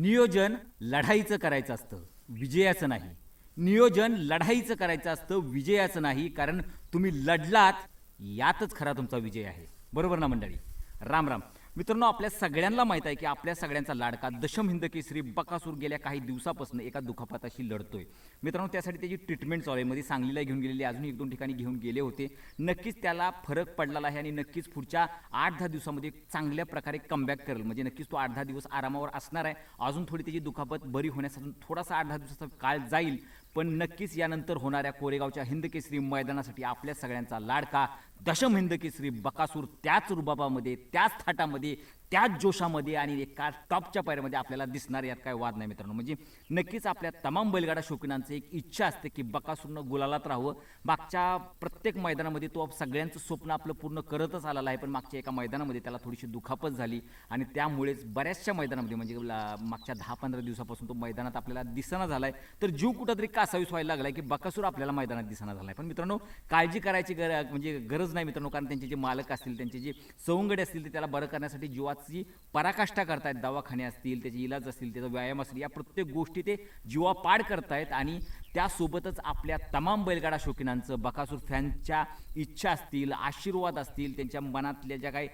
नियोजन लढाईचं करायचं असतं विजयाचं नाही. नियोजन लढाईचं करायचं असतं विजयाचं नाही कारण तुम्ही लढलात यातच खरा तुमचा विजय आहे. बरोबर ना मंडळी? राम राम. मित्रांनो आपल्या सगळ्यांना माहीत आहे की आपल्या सगळ्यांचा लाडका दशम हिंद केसरी बकासूर गेल्या काही दिवसापासून एका दुखापताशी लढतोय. मित्रांनो त्यासाठी त्याची ट्रीटमेंट चालू आहे. मध्ये सांगलीला घेऊन गेलेली अजून एक दोन ठिकाणी घेऊन गेले होते. नक्कीच त्याला फरक पडलेला आहे आणि नक्कीच पुढच्या आठ दहा दिवसामध्ये चांगल्या प्रकारे कमबॅक करेल. म्हणजे नक्कीच तो आठ दहा दिवस आरामावर असणार आहे. अजून थोडी त्याची दुखापत बरी होण्यासाठी थोडासा आठ दहा दिवसाचा काळ जाईल. पण नक्कीच यानंतर होणाऱ्या कोरेगावच्या हिंदकेसरी मैदानासाठी आपल्या सगळ्यांचा लाडका दशम हिंदकेसरी बकासूर त्याच रुबाबामध्ये त्याच थाटामध्ये त्याच जोशामध्ये आणि एका टॉपच्या पायऱ्यामध्ये आपल्याला दिसणार यात काय वाद नाही मित्रांनो. म्हणजे नक्कीच आपल्या तमाम बैलगाडा शौकीनांची एक इच्छा असते की बकासूरनं गुलालात राहावं. मागच्या प्रत्येक मैदानामध्ये तो सगळ्यांचं स्वप्न आपलं पूर्ण करतच आलेलं आहे पण मागच्या एका मैदानामध्ये त्याला थोडीशी दुखापत झाली आणि त्यामुळेच बऱ्याचशा मैदानामध्ये म्हणजे ला- मागच्या दहा पंधरा दिवसापासून तो मैदानात आपल्याला दिसना झालाय. तर जीव कुठंतरी कासावीस व्हायला लागलाय की बकासूर आपल्याला मैदानात दिसना झालाय. पण मित्रांनो काळजी करायची गर म्हणजे गरज नाही मित्रांनो कारण त्यांचे जे मालक असतील त्यांचे जे सवंगडे असतील ते त्याला बरं करण्यासाठी जीवाची पराकाष्ठा करतायत दवाखाने असतील त्याचे इलाज असतील त्याचा व्यायाम असतील या प्रत्येक गोष्टी ते जीवापाड करतायत आणि त्यासोबतच आपल्या तमाम बैलगाडा शौकीनांचं बकासूर फॅनच्या इच्छा असतील आशीर्वाद असतील त्यांच्या मनातल्या ज्या काही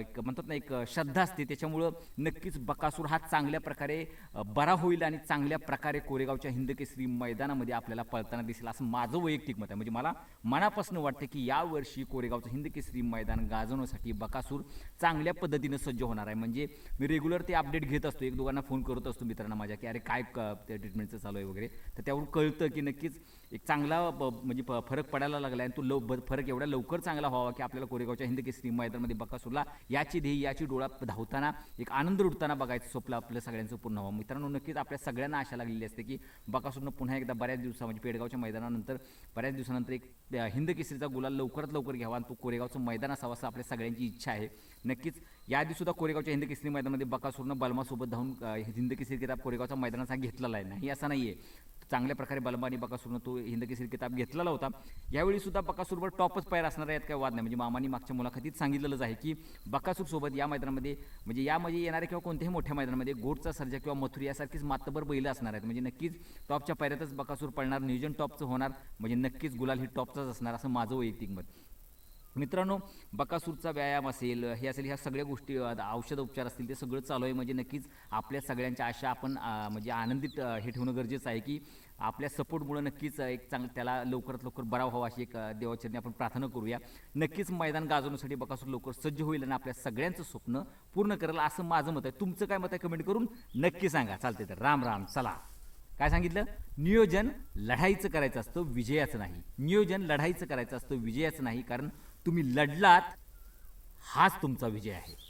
एक म्हणतात ना एक श्रद्धा असते त्याच्यामुळं नक्कीच बकासूर हा चांगल्या प्रकारे बरा होईल आणि चांगल्या प्रकारे कोरेगावच्या हिंदकेसरी मैदानामध्ये आपल्याला पळताना दिसेल असं माझं वैयक्तिक मत आहे. म्हणजे मला मनापासून वाटतं की यावर्षी कोरेगावचं हिंदकेसरी मैदान गाजवण्यासाठी बकासूर चांगल्या पद्धतीनं सज्ज होणार आहे. म्हणजे मी रेग्युलर ते अपडेट घेत असतो एक दोघांना फोन करत असतो मित्रांना माझ्या की अरे काय क- त्या ट्रीटमेंटचं चालू आहे वगैरे. तर त्यावरून कळतं की नक्कीच एक चांगला ब- म्हणजे प- फरक पडायला लागला आहे आणि तो लव ब- फरक एवढा लवकर चांगला व्हावा की आपल्याला कोरेगावच्या हिंद केसरी मैदानामध्ये बकासूरला याची ध्येय याची डोळा धावताना एक आनंद उठताना बघायचं स्वप्न आपलं सगळ्यांचं पूर्ण व्हावं. मित्रांनो नक्कीच आपल्या सगळ्यांना आशा लागलेली असते की बकासूरनं पुन्हा एकदा बऱ्याच दिवसा म्हणजे पेडगावच्या मैदानानंतर बऱ्याच दिवसानंतर एक हिंद केसरीचा गुलाल लवकरात लवकर घ्यावा आणि तो कोरेगावचं मैदान असावं असं आपल्या सगळ्यांची इच्छा आहे. नक्कीच याआधी सुद्धा कोरेगावच्या हिंद केसरी मैदानामध्ये बकासूरनं बलमासोबत धावून हिंद केसरी किताब कोरेगावचा मैदानाचा घेतलेला आहे. नाही असं नाही आहे चांगल्या प्रकारे बलमानी बकासूरनं तो हिंदकेसरी किताब घेतलेला होता. यावेळी सुद्धा बकासूरवर टॉपच पायर असणार आहेत काय वाद नाही. म्हणजे मामानी मागच्या मुलाखतीत सांगितलेलंच आहे की बकासूर सोबत या मैदानामध्ये म्हणजे यामध्ये येणाऱ्या किंवा कोणत्याही मोठ्या मैदानामध्ये गोडचा सर्जा किंवा मथुरी यासारखीच मातबर बैलं असणार आहेत. म्हणजे नक्कीच टॉपच्या पायऱ्यातच बकासूर पडणार नियोजन टॉपचं होणार. म्हणजे नक्कीच गुलाल ही टॉपचाच असणार असं माझं वैयक्तिक मत. मित्रांनो बकासूरचा व्यायाम असेल हे असेल ह्या सगळ्या गोष्टी औषध उपचार असतील ते सगळं चालू आहे. म्हणजे नक्कीच आपल्या सगळ्यांच्या आशा आपण म्हणजे आनंदित हे ठेवणं गरजेचं आहे की आपल्या सपोर्टमुळं नक्कीच एक चांग त्याला लवकरात लवकर बरा व्हावा अशी एक देवाचरणी आपण प्रार्थना करूया. नक्कीच मैदान गाजवण्यासाठी बकासूर लवकर सज्ज होईल आणि आपल्या सगळ्यांचं स्वप्न पूर्ण करेल असं माझं मत आहे. तुमचं काय मत आहे कमेंट करून नक्की सांगा. चालते तर राम राम चला. काय सांगितलं? नियोजन लढाईचं करायचं असतं विजयाचं नाही. नियोजन लढाईचं करायचं असतं विजयाचं नाही. कारण तुम्ही लढलात हाच तुमचा विजय आहे.